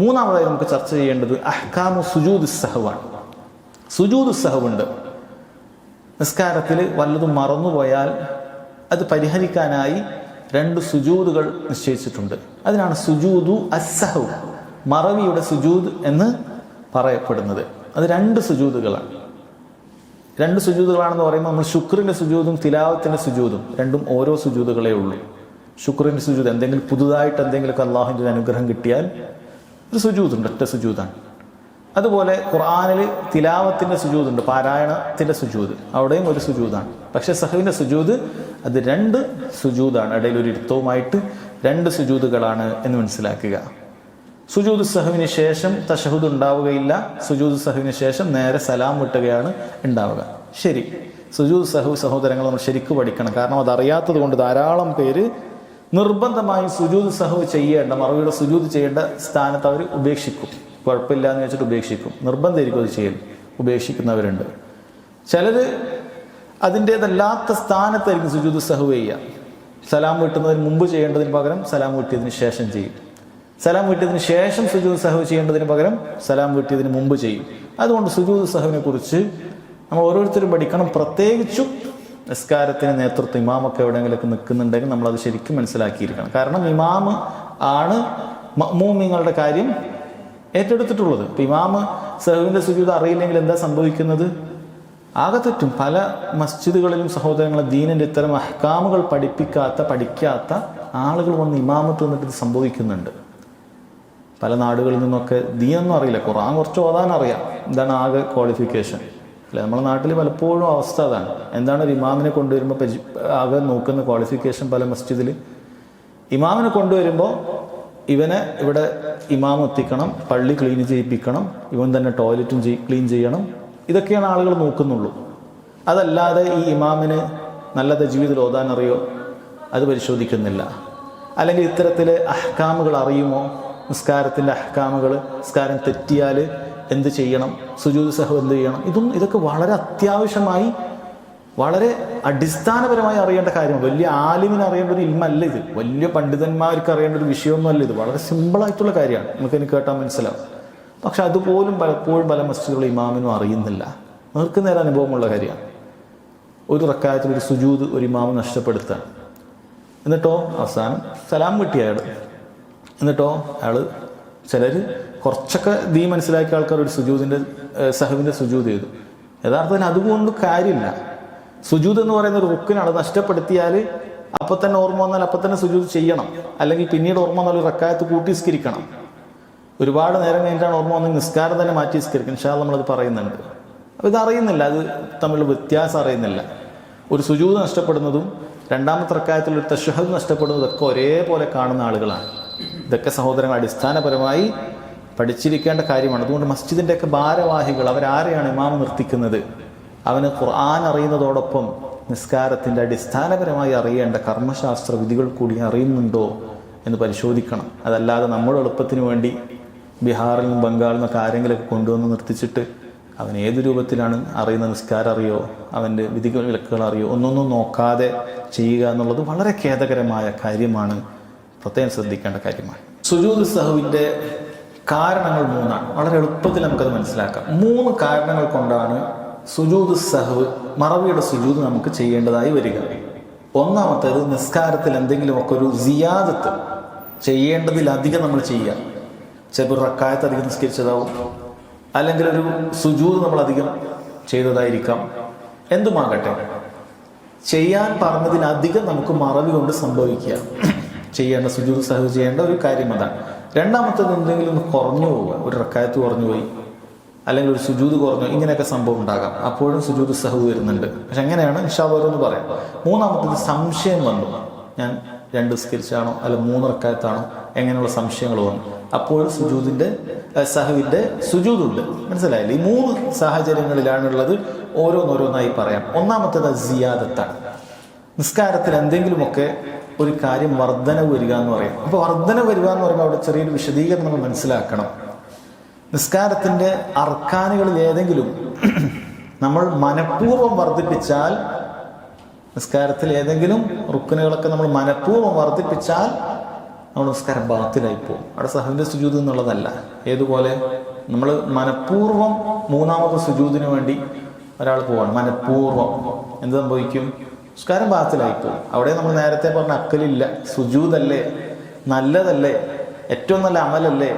മൂന്നാമതായി നമുക്ക് ചർച്ച ചെയ്യേണ്ടത് അഹ്കാമു സുജൂദ് സഹവാണ് സുജൂദ് സഹവുണ്ട്. നിസ്കാരത്തിൽ വല്ലതും മറന്നുപോയാൽ അത് പരിഹരിക്കാനായി രണ്ട് സുജൂദുകൾ നിശ്ചയിച്ചിട്ടുണ്ട്. അതിനാണ് സുജൂദു അസഹവ് മറവിയുടെ സുജൂദ് എന്ന് പറയപ്പെടുന്നത്. അത് രണ്ട് സുജൂദുകളാണ്. രണ്ട് സുജൂദുകളാണെന്ന് പറയുമ്പോൾ നമ്മൾ ശുക്രിന്റെ സുജൂദും തിലാവത്തിന്റെ സുജൂദും രണ്ടും ഓരോ സുജൂദുകളേ ഉള്ളൂ. ശുക്രിന്റെ സുജൂദ് എന്തെങ്കിലും പുതുതായിട്ട് എന്തെങ്കിലുമൊക്കെ അള്ളാഹുവിന്റെ അനുഗ്രഹം കിട്ടിയാൽ ഒരു സുജൂതുണ്ട് ഒറ്റ സുജൂതാണ്. അതുപോലെ ഖുർആാനിൽ തിലാവത്തിന്റെ സുജൂതുണ്ട് പാരായണത്തിന്റെ സുജൂത്. അവിടെയും ഒരു സുജൂതാണ്. പക്ഷെ സഹുവിന്റെ സുജൂത് അത് രണ്ട് സുജൂതാണ് ഇടയിൽ ഒരു ഇരുത്തവുമായിട്ട് രണ്ട് സുജൂതുകളാണ് എന്ന് മനസ്സിലാക്കുക. സുജൂദ് സഹുവിന് ശേഷം തഷഹുദ് ഉണ്ടാവുകയില്ല. സുജൂദ് സഹുവിന് ശേഷം നേരെ സലാം വിട്ടുകയാണ് ഉണ്ടാവുക. ശരി. സുജൂദ് സഹു സഹോദരങ്ങൾ നമ്മൾ ശരിക്കും പഠിക്കണം. കാരണം അതറിയാത്തത് കൊണ്ട് ധാരാളം പേര് നിർബന്ധമായും സുജൂത് സഹവ് ചെയ്യേണ്ട മറവിയുടെ സുജൂത് ചെയ്യേണ്ട സ്ഥാനത്ത് അവർ ഉപേക്ഷിക്കും. കുഴപ്പമില്ല എന്ന് വെച്ചിട്ട് ഉപേക്ഷിക്കും. നിർബന്ധമായിരിക്കും അത് ചെയ്യൽ. ഉപേക്ഷിക്കുന്നവരുണ്ട്. ചിലർ അതിന്റെതല്ലാത്ത സ്ഥാനത്തായിരിക്കും സുജൂത് സഹവ് ചെയ്യുക. സലാം വീട്ടുന്നതിന് മുമ്പ് ചെയ്യേണ്ടതിന് പകരം സലാം വീട്ടിയതിന് ശേഷം ചെയ്യും. സലാം വീട്ടിയതിന് ശേഷം സുജൂത് സഹവ് ചെയ്യേണ്ടതിന് പകരം സലാം വീട്ടിയതിന് മുമ്പ് ചെയ്യും. അതുകൊണ്ട് സുജൂത് സഹവിനെ കുറിച്ച് നമ്മൾ ഓരോരുത്തരും പഠിക്കണം. പ്രത്യേകിച്ചും നിസ്കാരത്തിന് നേതൃത്വം ഇമാമൊക്കെ എവിടെയെങ്കിലുമൊക്കെ നിൽക്കുന്നുണ്ടെങ്കിൽ നമ്മളത് ശരിക്കും മനസ്സിലാക്കിയിരിക്കണം. കാരണം ഇമാമ് ആണ് മമ്മൂമിങ്ങളുടെ കാര്യം ഏറ്റെടുത്തിട്ടുള്ളത്. ഇപ്പം ഇമാമ് സഹുവിന്റെ സുജൂദ് അറിയില്ലെങ്കിൽ എന്താ സംഭവിക്കുന്നത്? ആകെ തെറ്റും. പല മസ്ജിദുകളിലും സഹോദരങ്ങളെ ദീനിന്റെ ഇത്തരം അഹ്കാമുകൾ പഠിപ്പിക്കാത്ത പഠിക്കാത്ത ആളുകൾ വന്ന് ഇമാമത്ത് നിന്നിട്ട് ഇത് സംഭവിക്കുന്നുണ്ട്. പല നാടുകളിൽ നിന്നൊക്കെ ദീനൊന്നും അറിയില്ല. ഖുറാൻ കുറച്ച് ഓതാൻ അറിയാം. എന്താണ് ആകെ ക്വാളിഫിക്കേഷൻ അല്ലെ? നമ്മുടെ നാട്ടിൽ പലപ്പോഴും അവസ്ഥ അതാണ്. എന്താണ് ഒരു ഇമാമിനെ കൊണ്ടുവരുമ്പോൾ പരി- ആകെ നോക്കുന്ന ക്വാളിഫിക്കേഷൻ പല മസ്ജിദിൽ ഇമാമിനെ കൊണ്ടുവരുമ്പോൾ ഇവനെ ഇവിടെ ഇമാം എത്തിക്കണം പള്ളി ക്ലീൻ ചെയ്യിപ്പിക്കണം ഇവൻ തന്നെ ടോയ്ലറ്റും ക്ലീൻ ചെയ്യണം. ഇതൊക്കെയാണ് ആളുകൾ നോക്കുന്നുള്ളൂ. അതല്ലാതെ ഈ ഇമാമിന് നല്ല തജ്വീദിൽ ഓതാൻ അറിയോ? അത് പരിശോധിക്കുന്നില്ല. അല്ലെങ്കിൽ ഇത്തരത്തിലെ അഹ്കാമുകൾ അറിയുമോ? നിസ്കാരത്തിന്റെ അഹ്കാമുകൾ നിസ്കാരം തെറ്റിയാൽ എന്ത് ചെയ്യണം? സുജൂദ് സഹു എന്ത് ചെയ്യണം? ഇതും ഇതൊക്കെ വളരെ അത്യാവശ്യമായി വളരെ അടിസ്ഥാനപരമായി അറിയേണ്ട കാര്യമാണ്. വലിയ ആലിമിന് അറിയേണ്ട ഒരു ഇൽമല്ല ഇത്. വലിയ പണ്ഡിതന്മാർക്ക് അറിയേണ്ട ഒരു വിഷയമൊന്നുമല്ല ഇത്. വളരെ സിമ്പിളായിട്ടുള്ള കാര്യമാണ്. നമുക്ക് എനിക്ക് കേട്ടാൽ മനസ്സിലാവും. പക്ഷെ അതുപോലും പലപ്പോഴും പല മസ്ജിദുകളും ഇമാമിനും അറിയുന്നില്ല. നേർക്ക് നേരെ അനുഭവമുള്ള കാര്യമാണ്. ഒരു റക്കായത്തിൽ ഒരു സുജൂത് ഒരു ഇമാമ് നഷ്ടപ്പെടുത്താൻ. എന്നിട്ടോ അവസാനം സലാം കിട്ടിയ അയാൾ എന്നിട്ടോ അയാൾ ചിലർ കുറച്ചൊക്കെ നീ മനസ്സിലാക്കിയ ആൾക്കാർ ഒരു സുജൂദിന്റെ സഹവിന്റെ സുജൂത് ചെയ്തു. യഥാർത്ഥത്തിൽ അതുകൊണ്ട് കാര്യമില്ല. സുജൂത് എന്ന് പറയുന്ന ഒരു റുക്കിനാണ് അത് നഷ്ടപ്പെടുത്തിയാൽ അപ്പൊ തന്നെ ഓർമ്മ വന്നാൽ അപ്പൊ തന്നെ സുജൂത് ചെയ്യണം. അല്ലെങ്കിൽ പിന്നീട് ഓർമ്മ വന്നാൽ ഒരു റക്കായത്ത് കൂട്ടി സ്കരിക്കണം ഒരുപാട് നേരം കഴിഞ്ഞിട്ടാണ് ഓർമ്മ വന്ന് നിസ്കാരം തന്നെ മാറ്റി സ്കരിക്കും ഷാ നമ്മളത് പറയുന്നുണ്ട്. അപ്പോൾ ഇത് അറിയുന്നില്ല. അത് തമ്മിൽ വ്യത്യാസം അറിയുന്നില്ല. ഒരു സുജൂത് നഷ്ടപ്പെടുന്നതും രണ്ടാമത്തെ റക്കായത്തിൽ ഒരു തഷഹദ് നഷ്ടപ്പെടുന്നതൊക്കെ ഒരേപോലെ കാണുന്ന ആളുകളാണ്. ഇതൊക്കെ സഹോദരങ്ങൾ അടിസ്ഥാനപരമായി പഠിച്ചിരിക്കേണ്ട കാര്യമാണ്. അതുകൊണ്ട് മസ്ജിദിന്റെയൊക്കെ ഭാരവാഹികൾ അവരാരെയാണ് ഇമാമ നിർത്തിക്കുന്നത്? അവന് ഖുർആൻ അറിയുന്നതോടൊപ്പം നിസ്കാരത്തിന്റെ അടിസ്ഥാനപരമായി അറിയേണ്ട കർമ്മശാസ്ത്ര വിധികൾ കൂടി അറിയുന്നുണ്ടോ എന്ന് പരിശോധിക്കണം. അതല്ലാതെ നമ്മൾ എളുപ്പത്തിന് വേണ്ടി ബീഹാറിൽ നിന്നും ബംഗാളിൽ നിന്നൊക്കെ ആരെങ്കിലുമൊക്കെ കൊണ്ടുവന്ന് നിർത്തിച്ചിട്ട് അവൻ ഏത് രൂപത്തിലാണ് അറിയുന്ന നിസ്കാരം അറിയോ അവന്റെ വിധികൾ വിലക്കുകൾ അറിയോ ഒന്നൊന്നും നോക്കാതെ ചെയ്യുക എന്നുള്ളത് വളരെ ഖേദകരമായ കാര്യമാണ്. പ്രത്യേകം ശ്രദ്ധിക്കേണ്ട കാര്യമാണ്. സുജൂദ് സഹുവിന്റെ കാരണങ്ങൾ മൂന്നാണ്. വളരെ എളുപ്പത്തിൽ നമുക്കത് മനസ്സിലാക്കാം. മൂന്ന് കാരണങ്ങൾ കൊണ്ടാണ് സുജൂത് സഹവ് മറവിയുടെ സുജൂത് നമുക്ക് ചെയ്യേണ്ടതായി വരിക. ഒന്നാമത്തേത് നിസ്കാരത്തിൽ എന്തെങ്കിലുമൊക്കെ ഒരു സിയാദത്ത് ചെയ്യേണ്ടതിലധികം നമ്മൾ ചെയ്യുക. ചിലപ്പോൾ റക്കായത്ത് അധികം നിസ്കരിച്ചതാവും. അല്ലെങ്കിൽ ഒരു സുജൂത് നമ്മൾ അധികം ചെയ്തതായിരിക്കാം. എന്തുമാകട്ടെ ചെയ്യാൻ പറഞ്ഞതിലധികം നമുക്ക് മറവി കൊണ്ട് സംഭവിക്കുക. ചെയ്യേണ്ട സുജൂത് സഹവ് ചെയ്യേണ്ട ഒരു കാര്യം അതാണ്. രണ്ടാമത്തേത് എന്തെങ്കിലും ഒന്ന് കുറഞ്ഞു പോവുക. ഒരു റക്കായത്ത് കുറഞ്ഞു പോയി. അല്ലെങ്കിൽ ഒരു സുജൂത് കുറഞ്ഞു ഇങ്ങനെയൊക്കെ സംഭവം ഉണ്ടാകാം. അപ്പോഴും സുജൂത് സഹു വരുന്നുണ്ട്. പക്ഷെ എങ്ങനെയാണ്? എന്ന് പറയാം. മൂന്നാമത്തത് സംശയം വന്നു. ഞാൻ രണ്ട് സ്കരിച്ചാണോ അല്ല മൂന്ന് റക്കായത്താണോ? എങ്ങനെയുള്ള സംശയങ്ങൾ വന്നു. അപ്പോഴും സുജൂതിന്റെ സഹുവിന്റെ സുജൂതുണ്ട്. മനസ്സിലായില്ലേ? ഈ മൂന്ന് സാഹചര്യങ്ങളിലാണുള്ളത് ഓരോന്നോരോന്നായി പറയാം. ഒന്നാമത്തത് സിയാദത്താണ്. നിസ്കാരത്തിൽ എന്തെങ്കിലുമൊക്കെ ഒരു കാര്യം വർധന വരിക എന്ന് പറയും. അപ്പോൾ വർധന വരിക എന്ന് പറയുമ്പോൾ അവിടെ ചെറിയൊരു വിശദീകരണം നമ്മൾ മനസ്സിലാക്കണം. നിസ്കാരത്തിന്റെ അർക്കാനുകളിൽ ഏതെങ്കിലും നമ്മൾ മനഃപൂർവം വർദ്ധിപ്പിച്ചാൽ നിസ്കാരത്തിൽ ഏതെങ്കിലും റുക്കനുകളൊക്കെ നമ്മൾ മനഃപൂർവം വർദ്ധിപ്പിച്ചാൽ നമ്മൾ നിസ്കാരം ബാത്തിലായി പോകും. അവിടെ സഹവിന്റെ സുജൂത് എന്നുള്ളതല്ല. ഏതുപോലെ? നമ്മൾ മനഃപൂർവം മൂന്നാമത്തെ സുജൂതിന് വേണ്ടി ഒരാൾ പോവാണ്. മനഃപൂർവം. എന്ത് സംഭവിക്കും? നിസ്കാരം ബാത്തിലായിപ്പോയി അവിടെ നമ്മൾ നേരത്തെ പറഞ്ഞ അക്കലില്ല സുജൂതല്ലേ നല്ലതല്ലേ ഏറ്റവും നല്ല അമലല്ലേ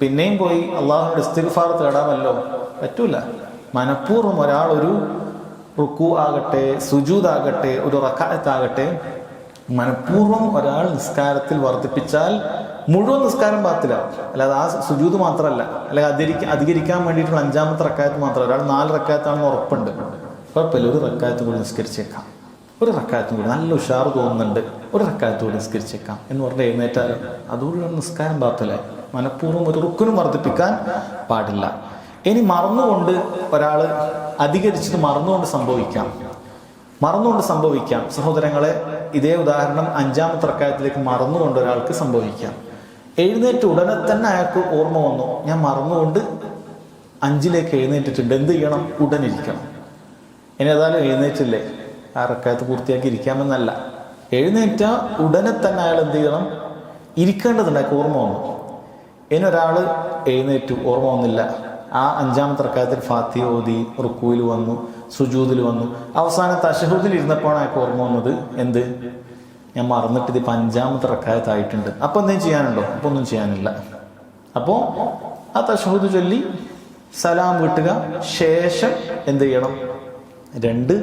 പിന്നെയും പോയി അള്ളാഹുവിന്റെ ഇസ്തിഗ്ഫാർ തേടാമല്ലോ? പറ്റൂല. മനഃപൂർവം ഒരാൾ ഒരു റുക്കു ആകട്ടെ സുജൂതാകട്ടെ ഒരു റക്കായത്താകട്ടെ മനഃപൂർവം ഒരാൾ നിസ്കാരത്തിൽ വർദ്ധിപ്പിച്ചാൽ മുഴുവൻ നിസ്കാരം പാത്തിലാവും അല്ലാതെ ആ സുജൂത് മാത്രമല്ല. അല്ലെങ്കിൽ അധികരിക്കാൻ അധികരിക്കാൻ വേണ്ടിയിട്ടുള്ള അഞ്ചാമത്തെ റക്കായത്ത് മാത്രം ഒരാൾ നാല് റക്കായത്താണെന്ന് ഉറപ്പുണ്ട്. കുഴപ്പമില്ല. ഒരു റക്കായത്ത് കൂടി നിസ്കരിച്ചേക്കാം. ഒരു റക്കാത്തും കൂടി നല്ല ഉഷാർ തോന്നുന്നുണ്ട്. ഒരു റക്കാത്തും കൂടി നിസ്കരിച്ചേക്കാം എന്ന് പറഞ്ഞ് എഴുന്നേറ്റാൽ അതുകൊണ്ടുള്ള നിസ്കാരം പാത്തല്ലെ മനഃപൂർവം ഒരു റുക്കിനും വർദ്ധിപ്പിക്കാൻ പാടില്ല. ഇനി മറന്നുകൊണ്ട് ഒരാൾ അധികരിച്ചത് മറന്നുകൊണ്ട് സംഭവിക്കാം. മറന്നുകൊണ്ട് സംഭവിക്കാം. സഹോദരങ്ങളെ ഇതേ ഉദാഹരണം അഞ്ചാമത്തെ റക്കായത്തിലേക്ക് മറന്നുകൊണ്ട് ഒരാൾക്ക് സംഭവിക്കാം. എഴുന്നേറ്റ് ഉടനെ തന്നെ അയാൾക്ക് ഓർമ്മ വന്നു. ഞാൻ മറന്നുകൊണ്ട് അഞ്ചിലേക്ക് എഴുന്നേറ്റിട്ടുണ്ട്. എന്ത് ചെയ്യണം? ഉടനിരിക്കണം. ഇനി ഏതായാലും എഴുന്നേറ്റില്ലേ? ആ റക്കായത്ത് പൂർത്തിയാക്കി ഇരിക്കാമെന്നല്ല എഴുന്നേറ്റ ഉടനെ തന്നെ അയാൾ എന്ത് ചെയ്യണം? ഇരിക്കേണ്ടതുണ്ട് ഓർമ്മ വന്നു. ഇനി ഒരാൾ എഴുന്നേറ്റു. ഓർമ്മ വന്നില്ല. ആ അഞ്ചാമത്തെ റക്കാത്തിൽ ഫാത്തി ഓതി റുക്കുവിൽ വന്നു സുജൂതിൽ വന്നു. അവസാനത്തെ അഷഹൂദിൽ ഇരുന്നപ്പോഴാണ് അയാൾക്ക് ഓർമ്മ വന്നത്. എന്ത്? ഞാൻ മറന്നിട്ട് ഇത് അഞ്ചാമത്തെ റക്കായത്തായിട്ടുണ്ട് അപ്പൊ എന്തെങ്കിലും ചെയ്യാനുണ്ടോ? അപ്പൊ ഒന്നും ചെയ്യാനില്ല. അപ്പോൾ ആ തഷഹൂദ് ചൊല്ലി സലാം വീട്ടുക. ശേഷം എന്ത് ചെയ്യണം? രണ്ട്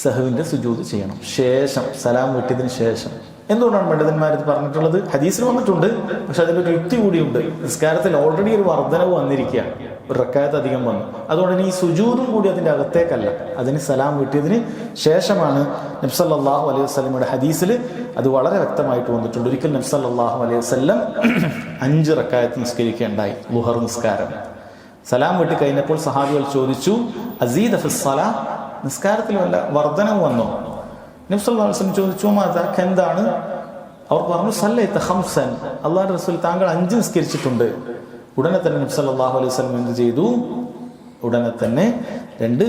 സഹുവിന്റെ സുജൂത് ചെയ്യണം. ശേഷം സലാം വീട്ടിയതിന് ശേഷം. എന്തുകൊണ്ടാണ് പണ്ഡിതന്മാർ ഇത് പറഞ്ഞിട്ടുള്ളത്? ഹദീസിൽ വന്നിട്ടുണ്ട്. പക്ഷെ അതിലൊരു യുക്തി കൂടിയുണ്ട്. നിസ്കാരത്തിൽ ഓൾറെഡി ഒരു വർധനവ് വന്നിരിക്കുക ഒരു റക്കായത്ത് അധികം വന്നു. അതുകൊണ്ട് ഇനി ഈ സുജൂതും കൂടി അതിന്റെ അകത്തേക്കല്ല. അതിന് സലാം വീട്ടിയതിന് ശേഷമാണ് നബ്സല്ലാഹു അലൈഹി വസ്ലമിയുടെ ഹദീസിൽ അത് വളരെ വ്യക്തമായിട്ട് വന്നിട്ടുണ്ട്. ഒരിക്കൽ നബ്സല്ലാഹു അലൈഹി വസ്ലം അഞ്ച് റക്കായത്ത് നിസ്കരിക്കുകയുണ്ടായി ലുഹർ നിസ്കാരം. സലാം വീട്ടി കഴിഞ്ഞപ്പോൾ സഹാബികൾ ചോദിച്ചു അസീദ് ഫിസ്സല നിസ്കാരത്തിൽ വല്ല വർധനവ് വന്നോ നബ്സല്ലാസ്ലം ചോദിച്ചു മാതാക്ക് എന്താണ്? അവർ പറഞ്ഞു സല്ലൈത്ത ഹംസൻ അള്ളാഹു റസൂൽ താങ്കൾ അഞ്ച് നിസ്കരിച്ചിട്ടുണ്ട്. ഉടനെ തന്നെ നബ്സല്ലാഹു അലൈഹി സ്വലം എന്ത് ചെയ്തു? ഉടനെ തന്നെ രണ്ട്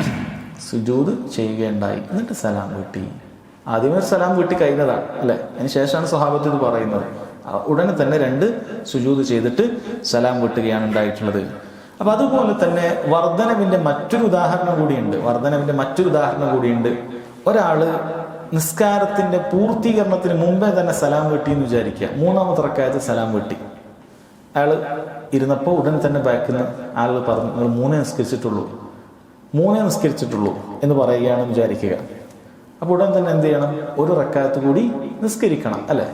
സുജൂത് ചെയ്യുകയുണ്ടായി. എന്നിട്ട് സലാം വീട്ടി. ആദ്യമേ ഒരു സലാം വീട്ടി കഴിഞ്ഞതാണ് അല്ലേ? അതിന് ശേഷമാണ് സ്വഹാബത്ത് ഇത് പറയുന്നത്. ഉടനെ തന്നെ രണ്ട് സുജൂത് ചെയ്തിട്ട് സലാം വീട്ടുകയാണ് ഉണ്ടായിട്ടുള്ളത്. അപ്പൊ അതുപോലെ തന്നെ വർധനവിന്റെ മറ്റൊരു ഉദാഹരണം കൂടിയുണ്ട്. വർധനവിന്റെ മറ്റൊരു ഉദാഹരണം കൂടിയുണ്ട്. ഒരാൾ നിസ്കാരത്തിന്റെ പൂർത്തീകരണത്തിന് മുമ്പേ തന്നെ സലാം വെട്ടി എന്ന് വിചാരിക്കുക. മൂന്നാമത്തെ റക്കായത്ത് സലാം വെട്ടി. അയാൾ ഇരുന്നപ്പോൾ ഉടൻ തന്നെ ബാക്കിൽ നിന്ന് ആളുകൾ പറഞ്ഞു നിങ്ങൾ മൂന്നേ നിസ്കരിച്ചിട്ടുള്ളൂ. മൂന്നേ നിസ്കരിച്ചിട്ടുള്ളൂ എന്ന് പറയുകയാണെന്ന് വിചാരിക്കുക. അപ്പൊ ഉടൻ തന്നെ എന്ത് ചെയ്യണം? ഒരു റക്കായത്ത് കൂടി നിസ്കരിക്കണം അല്ലെ?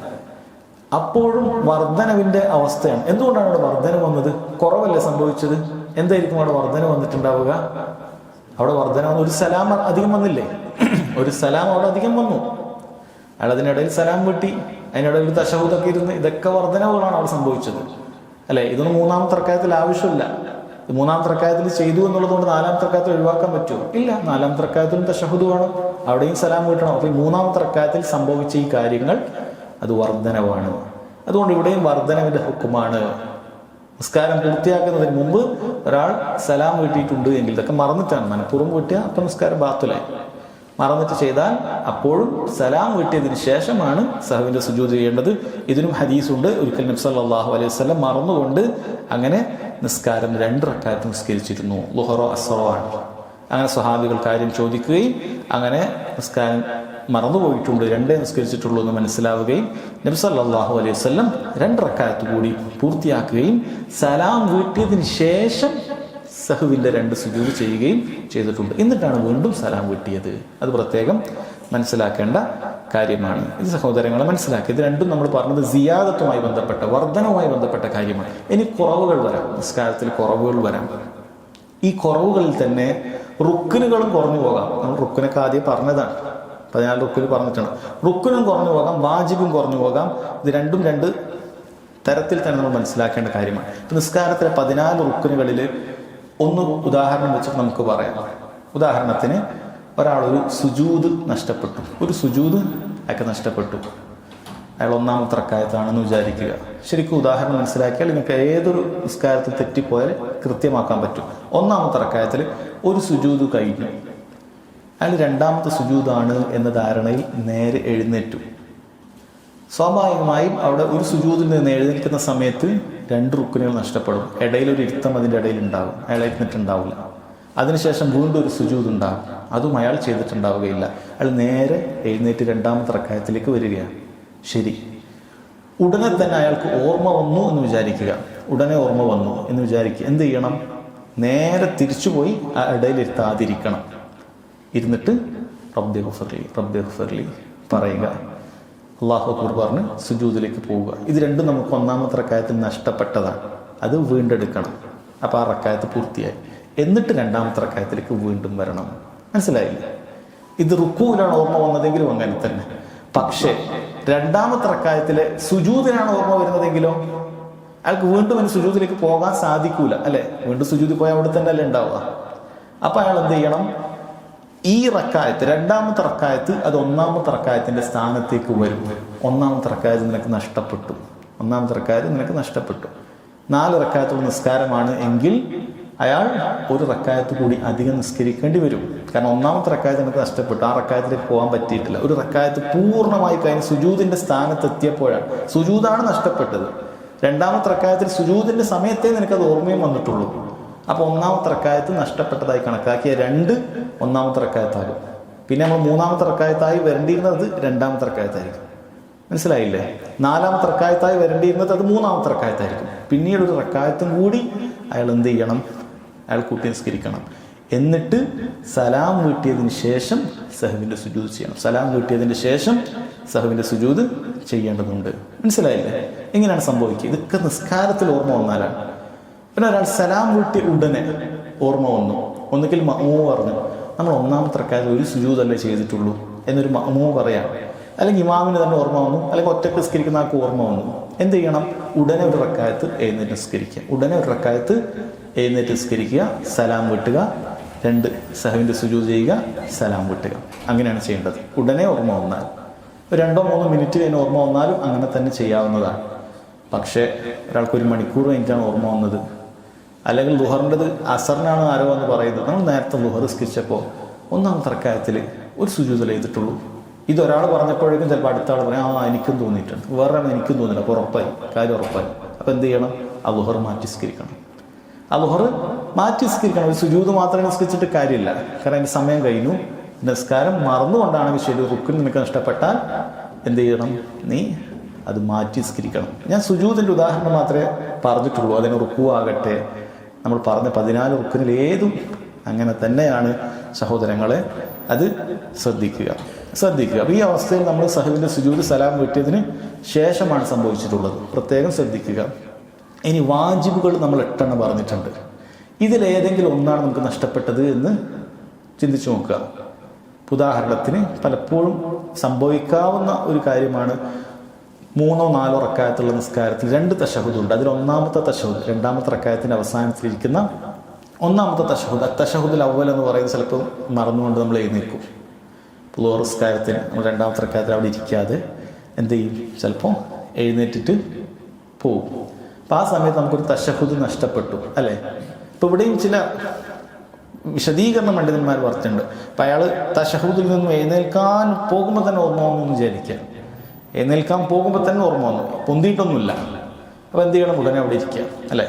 അപ്പോഴും വർധനവിന്റെ അവസ്ഥയാണ്. എന്തുകൊണ്ടാണ് അവിടെ വർധന വന്നത്? കുറവല്ലേ സംഭവിച്ചത്? എന്തായിരിക്കും അവിടെ വർധന വന്നിട്ടുണ്ടാവുക? അവിടെ വർധന വന്നു ഒരു സലാം അധികം വന്നില്ലേ? ഒരു സലാം അവിടെ അധികം വന്നു. അയാൾ അതിനിടയിൽ സലാം വെട്ടി അതിനിടയിൽ ഒരു തശഹൂദൊക്കെ ഇരുന്ന് ഇതൊക്കെ വർധനവുകളാണ് അവിടെ സംഭവിച്ചത്. അല്ലെ? ഇതൊന്നും മൂന്നാം തർക്കായത്തിൽ ആവശ്യമില്ല. ഇത് മൂന്നാമത്തെ റക്കായത്തിൽ ചെയ്തു എന്നുള്ളതുകൊണ്ട് നാലാമത്തെ റക്കായത്തിൽ ഒഴിവാക്കാൻ പറ്റുമോ? ഇല്ല. നാലാം തർക്കായത്തിലും തശഹുദ് വേണം. അവിടെയും സലാം വീട്ടണം അപ്പൊ ഈ മൂന്നാം തർക്കായത്തിൽ സംഭവിച്ച ഈ കാര്യങ്ങൾ അത് വർധനവാണ് അതുകൊണ്ട് ഇവിടെയും വർധനവിന്റെ ഹുക്കുമാണ്. നിസ്കാരം പൂർത്തിയാക്കുന്നതിന് മുമ്പ് ഒരാൾ സലാം വീട്ടിയിട്ടുണ്ട് എങ്കിൽ ഇതൊക്കെ മറന്നിട്ടാണ്. മനഃപൂർവം വീട്ടിയ അപ്പം നിസ്കാരം ബാത്തുലായി. മറന്നിട്ട് ചെയ്താൽ അപ്പോഴും സലാം വീട്ടിയതിന് ശേഷമാണ് സഹുവിന്റെ സുജൂത് ചെയ്യേണ്ടത്. ഇതിനും ഹദീസുണ്ട്. ഒരിക്കൽ നബ്സ് അള്ളാഹു അലൈഹി വസ്ലം മറന്നുകൊണ്ട് അങ്ങനെ നിസ്കാരം രണ്ട് റക്കായത്ത് നിസ്കരിച്ചിരുന്നു. ലുഹറോ അസറോ ആണ്. അങ്ങനെ സ്വഹാബികൾ കാര്യം ചോദിക്കുകയും അങ്ങനെ നിസ്കാരം മറന്നുപോയിട്ടുണ്ട് രണ്ടേ നിസ്കരിച്ചിട്ടുള്ളൂ എന്ന് മനസ്സിലാവുകയും നബ്സല്ലാഹു അലൈഹി വല്ലം രണ്ടറക്കാലത്ത് കൂടി പൂർത്തിയാക്കുകയും സലാം വീട്ടിയതിന് ശേഷം സഹുവിന്റെ രണ്ട് സുജൂത് ചെയ്യുകയും ചെയ്തിട്ടുണ്ട്. എന്നിട്ടാണ് വീണ്ടും സലാം വീട്ടിയത്. അത് പ്രത്യേകം മനസ്സിലാക്കേണ്ട കാര്യമാണ്. ഇത് സഹോദരങ്ങളെ മനസ്സിലാക്കി. ഇത് രണ്ടും നമ്മൾ പറഞ്ഞത് സിയാദത്തുമായി ബന്ധപ്പെട്ട വർധനവുമായി ബന്ധപ്പെട്ട കാര്യമാണ്. ഇനി കുറവുകൾ വരാം. നിസ്കാരത്തിൽ കുറവുകൾ വരാം. ഈ കുറവുകളിൽ തന്നെ റുക്കിനുകളും കുറഞ്ഞു പോകാം. നമ്മൾ റുക്കിനൊക്കെ ആദ്യം പറഞ്ഞതാണ്. പതിനാല് റുക്കിന് പറഞ്ഞിട്ടുണ്ട്. റുക്കിനും കുറഞ്ഞു പോകാം വാജിബും കുറഞ്ഞു പോകാം. ഇത് രണ്ടും രണ്ട് തരത്തിൽ തന്നെ നമ്മൾ മനസ്സിലാക്കേണ്ട കാര്യമാണ്. നിസ്കാരത്തിലെ പതിനാല് റുക്കിനുകളിൽ ഒന്ന് ഉദാഹരണം വെച്ചിട്ട് നമുക്ക് പറയാം. ഉദാഹരണത്തിന് ഒരാളൊരു സുജൂത് നഷ്ടപ്പെട്ടു. ഒരു സുജൂത് അയാൾക്ക് നഷ്ടപ്പെട്ടു. അയാൾ ഒന്നാമത്തെ റക്കായത്താണെന്ന് വിചാരിക്കുക. ശരിക്കും ഉദാഹരണം മനസ്സിലാക്കിയാൽ നിങ്ങൾക്ക് ഏതൊരു നിസ്കാരത്തിൽ തെറ്റിപ്പോയാൽ കൃത്യമാക്കാൻ പറ്റും. ഒന്നാമത്തെ റക്കായത്തിൽ ഒരു സുജൂത് കഴിഞ്ഞു. അയാൾ രണ്ടാമത്തെ സുജൂതാണ് എന്ന ധാരണയിൽ നേരെ എഴുന്നേറ്റു. സ്വാഭാവികമായും അവിടെ ഒരു സുജൂതിൽ നിന്ന് എഴുന്നേൽക്കുന്ന സമയത്ത് രണ്ട് റുക്കിനുകൾ നഷ്ടപ്പെടും. ഇടയിൽ ഒരു ഇരുത്തം അതിന്റെ ഇടയിൽ ഉണ്ടാകും അയാൾ എഴുന്നിട്ടുണ്ടാവില്ല അതിനുശേഷം വീണ്ടും ഒരു സുജൂത് ഉണ്ടാകും. അതും അയാൾ ചെയ്തിട്ടുണ്ടാവുകയില്ല. അയാൾ നേരെ എഴുന്നേറ്റ് രണ്ടാമത്തെ റക്കായത്തിലേക്ക് വരികയാണ്. ശരി. ഉടനെ തന്നെ അയാൾക്ക് ഓർമ്മ വന്നു എന്ന് വിചാരിക്കുക. ഉടനെ ഓർമ്മ വന്നു എന്ന് വിചാരിക്കുക. എന്ത് ചെയ്യണം? നേരെ തിരിച്ചുപോയി ആ ഇടയിൽ ഇരുത്താതിരിക്കണം. ഇരുന്നിട്ട് റബ്ബെ ഹുഫർലി റബ്ബെ ഹുഫർലി പറയുക. അള്ളാഹു അക്ബർ പറഞ്ഞ് സുജൂദിലേക്ക് പോവുക. ഇത് രണ്ടും നമുക്ക് ഒന്നാമത്തെ റക്കായത്തിൽ നഷ്ടപ്പെട്ടതാണ്. അത് വീണ്ടെടുക്കണം. അപ്പോൾ ആ റക്കായത്ത് പൂർത്തിയായി. എന്നിട്ട് രണ്ടാമത്തെ റക്കായത്തിലേക്ക് വീണ്ടും വരണം. മനസ്സിലായില്ല? ഇത് റുക്കുവിലാണ് ഓർമ്മ വന്നതെങ്കിലും അങ്ങനെ തന്നെ. പക്ഷേ രണ്ടാമത്തെ റക്കായത്തിലെ സുജൂദിനാണ് ഓർമ്മ വരുന്നതെങ്കിലോ? അയാൾക്ക് വീണ്ടും അതിന് സുജൂദിലേക്ക് പോകാൻ സാധിക്കൂല. അല്ലെ? വീണ്ടും സുജൂതി പോയാൽ അവിടെ തന്നെ അല്ലേ ഉണ്ടാവുക? അപ്പൊ അയാൾ എന്ത് ചെയ്യണം? ഈ റക്കായത്ത് രണ്ടാമത്തെ റക്കായത്ത് അത് ഒന്നാമത്തെ റക്കായത്തിന്റെ സ്ഥാനത്തേക്ക് വരും. ഒന്നാമത്തെ റക്കായത്ത് നിനക്ക് നഷ്ടപ്പെട്ടു. ഒന്നാമത്തെ റക്കായത്ത് നിനക്ക് നഷ്ടപ്പെട്ടു. നാല് റക്കായത്തുള്ള നിസ്കാരമാണ് എങ്കിൽ അയാൾ ഒരു റക്കായത്ത് കൂടി അധികം നിസ്കരിക്കേണ്ടി വരും. കാരണം ഒന്നാമത്തെ റക്കായത്ത് നിനക്ക് നഷ്ടപ്പെട്ടു. ആ റക്കായത്തിലേക്ക് പോകാൻ പറ്റിയിട്ടില്ല. ഒരു റക്കായത്ത് പൂർണമായി കഴിഞ്ഞ് സുജൂതിന്റെ സ്ഥാനത്തെത്തിയപ്പോഴാണ്. സുജൂതാണ് നഷ്ടപ്പെട്ടത്. രണ്ടാമത്തെ റക്കായത്തിൽ സുജൂതിന്റെ സമയത്തേ നിനക്കത് ഓർമ്മയും വന്നിട്ടുള്ളൂ. അപ്പൊ ഒന്നാമത്തെ റക്കായത്ത് നഷ്ടപ്പെട്ടതായി കണക്കാക്കിയ രണ്ട് ഒന്നാമത്തെ റക്കായത്താകും. പിന്നെ നമ്മൾ മൂന്നാമത്തെ റക്കായത്തായി വരേണ്ടിയിരുന്നത് രണ്ടാമത്തെ റക്കായത്തായിരിക്കും. മനസ്സിലായില്ലേ? നാലാമത്തെ റക്കായത്തായി വരേണ്ടിയിരുന്നത് അത് മൂന്നാമത്തെ റക്കായത്തായിരിക്കും. പിന്നീട് ഒരു റക്കായത്തും കൂടി അയാൾ എന്ത് ചെയ്യണം? അയാൾ കൂട്ടി നിസ്കരിക്കണം. എന്നിട്ട് സലാം വീട്ടിയതിന് ശേഷം സഹുവിന്റെ സുജൂത് ചെയ്യണം. സലാം വീട്ടിയതിന് ശേഷം സഹുവിന്റെ സുജൂത് ചെയ്യേണ്ടതുണ്ട്. മനസ്സിലായില്ലേ? എങ്ങനെയാണ് സംഭവിക്കുക? ഇതൊക്കെ നിസ്കാരത്തിൽ ഓർമ്മ വന്നാലാണ്. പിന്നെ ഒരാൾ സലാം വീട്ടിയ ഉടനെ ഓർമ്മ വന്നു. ഒന്നുകിൽ മമൂ പറഞ്ഞു നമ്മൾ ഒന്നാമത്തെ ഇറക്കാതെ ഒരു സുജൂതല്ലേ ചെയ്തിട്ടുള്ളൂ എന്നൊരു മമൂ പറയാം. അല്ലെങ്കിൽ ഇമാമിന് തന്നെ ഓർമ്മ വന്നു അല്ലെങ്കിൽ ഒറ്റ നിസ്കരിക്കുന്ന ആൾക്ക് ഓർമ്മ വന്നു. എന്ത് ചെയ്യണം? ഉടനെ ഒരു റക്കായത്ത് എഴുന്നേറ്റ് നിസ്കരിക്കുക. ഉടനെ ഒരു റക്കായത്ത് എഴുന്നേറ്റ് നിസ്കരിക്കുക സലാം വിട്ടുക രണ്ട് സഹവിന്റെ സുജൂത് ചെയ്യുക സലാം വിട്ടുക. അങ്ങനെയാണ് ചെയ്യേണ്ടത്. ഉടനെ ഓർമ്മ വന്നാൽ. രണ്ടോ മൂന്നോ മിനിറ്റ് കഴിഞ്ഞ് ഓർമ്മ വന്നാലും അങ്ങനെ തന്നെ ചെയ്യാവുന്നതാണ്. പക്ഷേ ഒരാൾക്ക് ഒരു മണിക്കൂർ കഴിഞ്ഞിട്ടാണ് ഓർമ്മ വന്നത്. അല്ലെങ്കിൽ ലുഹറിന്റെത് അസറിനാണ് ആരോ എന്ന് പറയുന്നത്. നമ്മൾ നേരത്തെ ലുഹർ സ്കിച്ചപ്പോൾ ഒന്നാമത്തെ റക്കായത്തിൽ ഒരു സുജൂതല ചെയ്തിട്ടുള്ളൂ ഇതൊരാൾ പറഞ്ഞപ്പോഴേക്കും ചിലപ്പോൾ അടുത്ത ആൾ പറയാം ആ എനിക്കും തോന്നിയിട്ടുണ്ട്. വേറെ ആണ് എനിക്കും തോന്നില്ല അപ്പോൾ ഉറപ്പായി. കാര്യം ഉറപ്പായി. അപ്പോൾ എന്ത് ചെയ്യണം? ആ ലുഹർ മാറ്റി സ്കരിക്കണം. ആ ലുഹർ മാറ്റി സ്കരിക്കണം. ഒരു സുജൂത് മാത്രമേ നിസ്കരിച്ചിട്ട് കാര്യമില്ല. കാരണം അതിന്റെ സമയം കഴിഞ്ഞു. നിസ്കാരം മറന്നുകൊണ്ടാണെങ്കിൽ ശരി റുക്കിൽ നിനക്ക് നഷ്ടപ്പെട്ടാൽ എന്ത് ചെയ്യണം? നീ അത് മാറ്റി സ്കരിക്കണം. ഞാൻ സുജൂതിന്റെ ഉദാഹരണം മാത്രമേ പറഞ്ഞിട്ടുള്ളൂ. അതിന് റുക്കു ആകട്ടെ നമ്മൾ പറഞ്ഞ പതിനാല് റുക്കിനിൽ ഏതും അങ്ങനെ തന്നെയാണ് സഹോദരങ്ങളെ അത് ശ്രദ്ധിക്കുക. ശ്രദ്ധിക്കുക. അപ്പോൾ ഈ അവസ്ഥയിൽ നമ്മൾ സഹബിന്റെ സുജൂദ് സലാം വീട്ടിയതിന് ശേഷമാണ് സംഭവിച്ചിട്ടുള്ളത്. പ്രത്യേകം ശ്രദ്ധിക്കുക. ഇനി വാജിബുകൾ നമ്മൾ എട്ടെണ്ണം പറഞ്ഞിട്ടുണ്ട്. ഇതിലേതെങ്കിലും ഒന്നാണ് നമുക്ക് നഷ്ടപ്പെട്ടത് എന്ന് ചിന്തിച്ചു നോക്കുക. ഉദാഹരണത്തിന് പലപ്പോഴും സംഭവിക്കാവുന്ന ഒരു കാര്യമാണ് മൂന്നോ നാലോ റക്കായത്തുള്ള നിസ്കാരത്തിൽ രണ്ട് തശഹുദുണ്ട്. അതിൽ ഒന്നാമത്തെ തശഹുദ് രണ്ടാമത്തെ റക്കായത്തിന്റെ അവസാനത്തിലിരിക്കുന്ന ഒന്നാമത്തെ തശഹുദ്. തശഹുദുൽ അവൽ എന്ന് പറയുന്നത് ചിലപ്പോൾ മറന്നുകൊണ്ട് നമ്മൾ എഴുന്നേൽക്കും. പുതുവ നിസ്കാരത്തിന് നമ്മൾ രണ്ടാമത്തെ റക്കായത്തിൽ അവിടെ ഇരിക്കാതെ എന്ത് ചെയ്യും? ചിലപ്പോൾ എഴുന്നേറ്റിട്ട് പോവും അപ്പം ആ സമയത്ത് നമുക്കൊരു തശഹുദ് നഷ്ടപ്പെട്ടു അല്ലേ? ഇപ്പം ഇവിടെയും ചില വിശദീകരണ പണ്ഡിതന്മാർ പറഞ്ഞിട്ടുണ്ട്. അപ്പം അയാൾ തശഹുദിൽ നിന്നും എഴുന്നേൽക്കാൻ പോകുമ്പോൾ തന്നെ ഓർമ്മ വിചാരിക്കുക എഴുന്നേൽക്കാൻ പോകുമ്പോൾ തന്നെ ഓർമ്മ വന്നു. പൊന്തിയിട്ടൊന്നുമില്ല. അപ്പോൾ എന്ത് ചെയ്യണം? ഉടനെ അവിടെ ഇരിക്കുക അല്ലേ?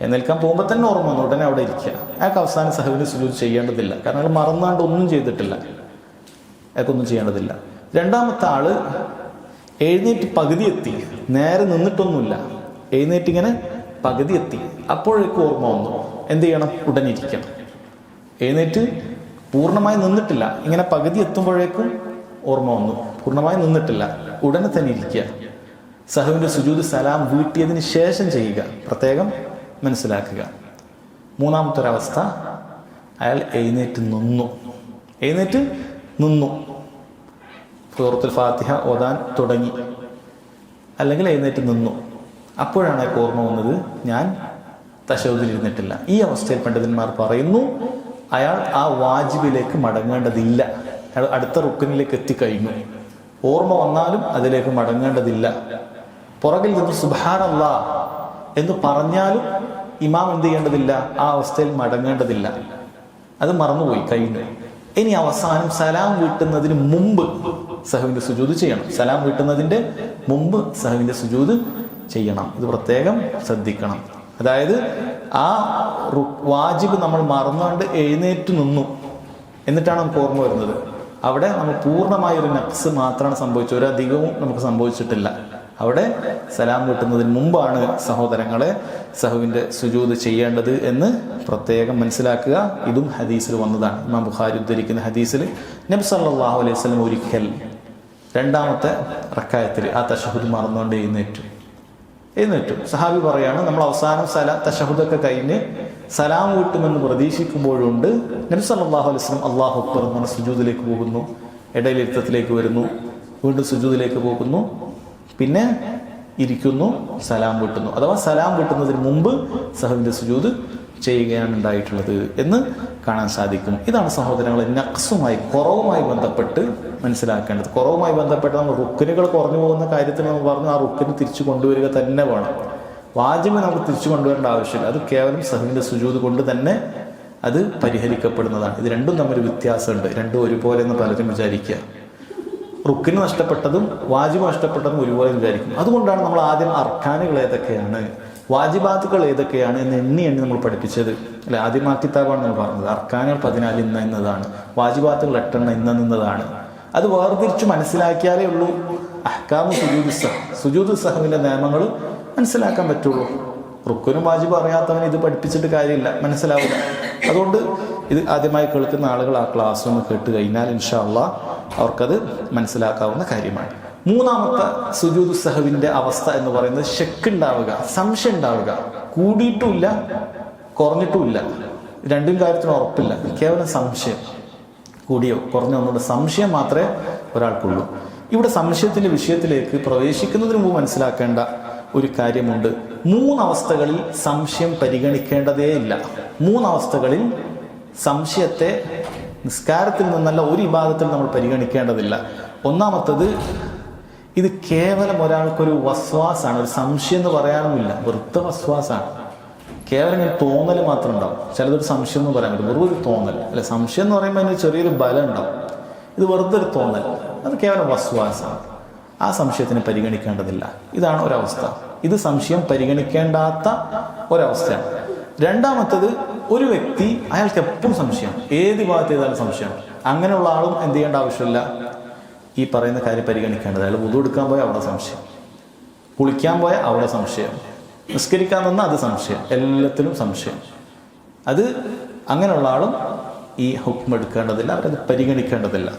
എഴുന്നേൽക്കാൻ പോകുമ്പോൾ തന്നെ ഓർമ്മ വന്നു. ഉടനെ അവിടെ ഇരിക്കുക. അയാൾക്ക് അവസാന സഹവിന് സുജൂത് ചെയ്യേണ്ടതില്ല. കാരണം അയാൾ മറന്നാണ്ട് ഒന്നും ചെയ്തിട്ടില്ല. അയാൾക്കൊന്നും ചെയ്യേണ്ടതില്ല. രണ്ടാമത്തെ ആൾ എഴുന്നേറ്റ് പകുതി എത്തി. നേരെ നിന്നിട്ടൊന്നുമില്ല. എഴുന്നേറ്റ് ഇങ്ങനെ പകുതി എത്തി. അപ്പോഴേക്കും ഓർമ്മ വന്നു. എന്ത് ചെയ്യണം? ഉടനെ ഇരിക്കണം. എഴുന്നേറ്റ് പൂർണമായി നിന്നിട്ടില്ല. ഇങ്ങനെ പകുതി എത്തുമ്പോഴേക്കും ഓർമ്മ വന്നു. പൂർണമായി നിന്നിട്ടില്ല. ഉടനെ തന്നെ ഇരിക്കുക. സഹുവിന്റെ സുജൂദ് സലാം വീട്ടിയതിന് ശേഷം ചെയ്യുക. പ്രത്യേകം മനസ്സിലാക്കുക. മൂന്നാമത്തെ ഒരവസ്ഥ അയാൾ എഴുന്നേറ്റ് നിന്നു. എഴുന്നേറ്റ് നിന്നു. സൂറത്തുൽ ഫാത്തിഹ ഓതാൻ തുടങ്ങി. അല്ലെങ്കിൽ എഴുന്നേറ്റ് നിന്നു. അപ്പോഴാണ് അയാൾക്ക് ഓർമ്മ വന്നത് ഞാൻ തശൗദിലിരുന്നിട്ടില്ല ഈ അവസ്ഥയിൽ പണ്ഡിതന്മാർ പറയുന്നു അയാൾ ആ വാജിബിലേക്ക് മടങ്ങേണ്ടതില്ല. അയാൾ അടുത്ത റുക്കനിലേക്ക് എത്തിക്കഴിഞ്ഞു. ഓർമ്മ വന്നാലും അതിലേക്ക് മടങ്ങേണ്ടതില്ല. പുറകിൽ നിന്ന് സുബാനല്ല എന്ന് പറഞ്ഞാലും ഇമാം എന്ത് ചെയ്യേണ്ടതില്ല? ആ അവസ്ഥയിൽ മടങ്ങേണ്ടതില്ല. അത് മറന്നുപോയി കഴിഞ്ഞു. ഇനി അവസാനം സലാം വീട്ടുന്നതിന് മുമ്പ് സഹുവിന്റെ സുജൂത് ചെയ്യണം. സലാം വീട്ടുന്നതിന്റെ മുമ്പ് സഹുവിന്റെ സുജൂത് ചെയ്യണം. ഇത് പ്രത്യേകം ശ്രദ്ധിക്കണം. അതായത് ആ വാജിബ് നമ്മൾ മറന്നുകൊണ്ട് എഴുന്നേറ്റ് നിന്നു. എന്നിട്ടാണ് നമുക്ക് ഓർമ്മ വരുന്നത്. അവിടെ നമ്മൾ പൂർണമായ ഒരു നക്സ് മാത്രമാണ് സംഭവിച്ചത്. ഒരധികവും നമുക്ക് സംഭവിച്ചിട്ടില്ല. അവിടെ സലാം കിട്ടുന്നതിന് മുമ്പാണ് സഹോദരങ്ങളെ സഹുവിന്റെ സുജൂത് ചെയ്യേണ്ടത് എന്ന് പ്രത്യേകം മനസ്സിലാക്കുക. ഇതും ഹദീസിൽ വന്നതാണ്. ഇമാം ബുഖാരി ഉദ്ധരിക്കുന്ന ഹദീസിൽ നബി സല്ലാഹു അലൈഹി സ്വലം ഒരിക്കൽ രണ്ടാമത്തെ റക്കായത്തിൽ ആ തഷഹുദ് മറന്നുകൊണ്ട് എഴുന്നേറ്റു. എഴുന്നേറ്റു. സഹാബി പറയാണ് നമ്മൾ അവസാനം സല തഷഹുദൊക്കെ കഴിഞ്ഞ് സലാം കിട്ടുമെന്ന് പ്രതീക്ഷിക്കുമ്പോഴുണ്ട് നബി സല്ലല്ലാഹു അലൈഹി വസല്ലം അള്ളാഹു അക്ബർ എന്ന് പറഞ്ഞ സുജൂദിലേക്ക് പോകുന്നു ഇടയിലിരുത്തത്തിലേക്ക് വരുന്നു. വീണ്ടും സുജൂദിലേക്ക് പോകുന്നു. പിന്നെ ഇരിക്കുന്നു സലാം വീട്ടുന്നു അഥവാ സലാം വീട്ടുന്നതിന് മുമ്പ് സഹബിന്റെ സുജൂദ് ചെയ്യുകയാണ് ഉണ്ടായിട്ടുള്ളത് എന്ന് കാണാൻ സാധിക്കും. ഇതാണ് സഹോദരങ്ങളെ നക്സുമായി കുറവുമായി ബന്ധപ്പെട്ട് മനസ്സിലാക്കേണ്ടത്. കുറവുമായി ബന്ധപ്പെട്ട് നമ്മൾ റുക്കിനുകൾ കുറഞ്ഞു പോകുന്ന കാര്യത്തിൽ നമ്മൾ പറഞ്ഞു ആ റുക്കിന് തിരിച്ചു കൊണ്ടുവരിക തന്നെ വേണം. വാജിബ് നമുക്ക് തിരിച്ചു കൊണ്ടുവരേണ്ട ആവശ്യമില്ല. അത് കേവലം സഹുവിന്റെ സുജൂത് കൊണ്ട് തന്നെ അത് പരിഹരിക്കപ്പെടുന്നതാണ്. ഇത് രണ്ടും തമ്മിൽ വ്യത്യാസമുണ്ട്. രണ്ടും ഒരുപോലെ എന്ന് പലരും വിചാരിക്കുക. റുക്കിന് നഷ്ടപ്പെട്ടതും വാജിബ് നഷ്ടപ്പെട്ടതും ഒരുപോലെ വിചാരിക്കും. അതുകൊണ്ടാണ് നമ്മൾ ആദ്യം അർക്കാനുകൾ ഏതൊക്കെയാണ് വാജിബാത്തുകൾ ഏതൊക്കെയാണ് എന്ന് എണ്ണി എണ്ണി നമ്മൾ പഠിപ്പിച്ചത്. അല്ലെ ആദ്യം കിതാബാണ് നമ്മൾ പറഞ്ഞത്. അർക്കാനുകൾ പതിനാല് ഇന്ന എന്നതാണ്. വാജിബാത്തുകൾ എട്ടെണ്ണം ഇന്ന നിന്നതാണ്. അത് വേർതിരിച്ച് മനസ്സിലാക്കിയാലേ ഉള്ളൂ. അഹ്കാമു സുജൂദ് സഹ സുജൂദ് സഹവിന്റെ നിയമങ്ങൾ മനസ്സിലാക്കാൻ പറ്റുള്ളൂ. റുക്കുനും വാജിബ് അറിയാത്തവൻ ഇത് പഠിപ്പിച്ചിട്ട് കാര്യമില്ല. മനസ്സിലാവില്ല. അതുകൊണ്ട് ഇത് ആദ്യമായി കേൾക്കുന്ന ആളുകൾ ആ ക്ലാസ് ഒന്ന് കേട്ട് കഴിഞ്ഞാൽ ഇൻഷാല്ല അവർക്കത് മനസ്സിലാക്കാവുന്ന കാര്യമാണ്. മൂന്നാമത്തെ സുജൂദ് സഹവിന്റെ അവസ്ഥ എന്ന് പറയുന്നത് ഷെക്ക് ഉണ്ടാവുക സംശയം ഉണ്ടാവുക കൂടിയിട്ടുമില്ല കുറഞ്ഞിട്ടുമില്ല. രണ്ടും കാര്യത്തിനും ഉറപ്പില്ല. കേവലം സംശയം. കൂടിയോ കുറഞ്ഞോ ഒന്നുകൂടെ സംശയം മാത്രമേ ഒരാൾക്കുള്ളൂ. ഇവിടെ സംശയത്തിന്റെ വിഷയത്തിലേക്ക് പ്രവേശിക്കുന്നതിന് മുമ്പ് മനസ്സിലാക്കേണ്ട ഒരു കാര്യമുണ്ട്. മൂന്നവസ്ഥകളിൽ സംശയം പരിഗണിക്കേണ്ടതേ ഇല്ല മൂന്നവസ്ഥകളിൽ സംശയത്തെ നിസ്കാരത്തിൽ നിന്നല്ല ഒരു വിഭാഗത്തിൽ നമ്മൾ പരിഗണിക്കേണ്ടതില്ല. ഒന്നാമത്തത് ഇത് കേവലം ഒരാൾക്കൊരു വസ്വാസാണ്. ഒരു സംശയം എന്ന് പറയാനുമില്ല. വെറുതെ വസ്വാസാണ്. കേവലം ഇങ്ങനെ തോന്നൽ മാത്രം ഉണ്ടാവും. ചിലതൊരു സംശയം എന്ന് പറയാൻ പറ്റും. വെറുതെ ഒരു തോന്നൽ. അല്ലെ സംശയം എന്ന് പറയുമ്പോൾ അതിന് ചെറിയൊരു ബലം ഉണ്ടാവും. ഇത് വെറുതെ ഒരു തോന്നൽ. അത് കേവലം വസ്വാസാണ്. ആ സംശയത്തിന് പരിഗണിക്കേണ്ടതില്ല. ഇതാണ് ഒരവസ്ഥ. ഇത് സംശയം പരിഗണിക്കേണ്ടാത്ത ഒരവസ്ഥയാണ്. രണ്ടാമത്തത് ഒരു വ്യക്തി അയാൾക്ക് എപ്പോഴും സംശയം. ഏത് ഭാഗത്ത് ചെയ്താലും സംശയം? അങ്ങനെയുള്ള ആളും എന്ത് ചെയ്യേണ്ട ആവശ്യമില്ല. ഈ പറയുന്ന കാര്യം പരിഗണിക്കേണ്ടത്. അയാൾ ഉതു എടുക്കാൻ പോയാൽ അവിടെ സംശയം. കുളിക്കാൻ പോയാൽ അവിടെ സംശയം. നിസ്കരിക്കാൻ നിന്നാൽ അത് സംശയം. എല്ലാത്തിലും സംശയം. അത് അങ്ങനെയുള്ള ആളും ഈ ഹുക്കം എടുക്കേണ്ടതില്ല. അവരത് പരിഗണിക്കേണ്ടതില്ല.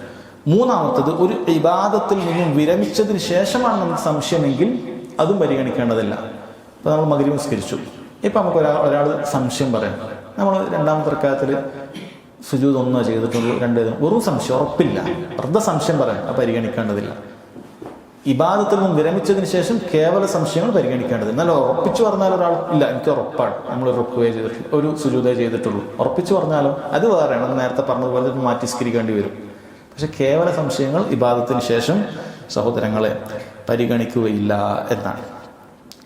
മൂന്നാമത്തത് ഒരു ഇബാദത്തിൽ നിന്നും വിരമിച്ചതിന് ശേഷമാണ് നമുക്ക് സംശയമെങ്കിൽ അതും പരിഗണിക്കേണ്ടതില്ല. ഇപ്പൊ നമ്മൾ മകരി നിസ്കരിച്ചു. ഇപ്പം നമുക്ക് ഒരാൾ ഒരാൾ സംശയം പറയാം. നമ്മൾ രണ്ടാമത്തെ റക്കാത്തിൽ സുജൂത് ഒന്നോ ചെയ്തിട്ടുള്ളൂ രണ്ടേതും വെറും സംശയം ഉറപ്പില്ല. വെറുതെ സംശയം പറയാം അത് പരിഗണിക്കേണ്ടതില്ല. ഇബാദത്തിൽ നിന്നും വിരമിച്ചതിന് ശേഷം കേവല സംശയങ്ങൾ പരിഗണിക്കേണ്ടത് എന്നാലും ഉറപ്പിച്ചു പറഞ്ഞാൽ ഒരാൾ ഇല്ല എനിക്ക് ഉറപ്പാണ്. നമ്മൾ ഒരു ചെയ്തിട്ടുള്ളൂ ഒരു സുജൂതേ ചെയ്തിട്ടുള്ളൂ. ഉറപ്പിച്ചു പറഞ്ഞാലോ അത് വേറെയാണ്. നേരത്തെ പറഞ്ഞതുപോലെ മാറ്റിസ്കരിക്കേണ്ടി മാറ്റി സ്കരിക്കേണ്ടി വരും. പക്ഷെ കേവല സംശയങ്ങൾ ഇബാദത്തിന് ശേഷം സഹോദരങ്ങളെ പരിഗണിക്കുകയില്ല എന്നാണ്.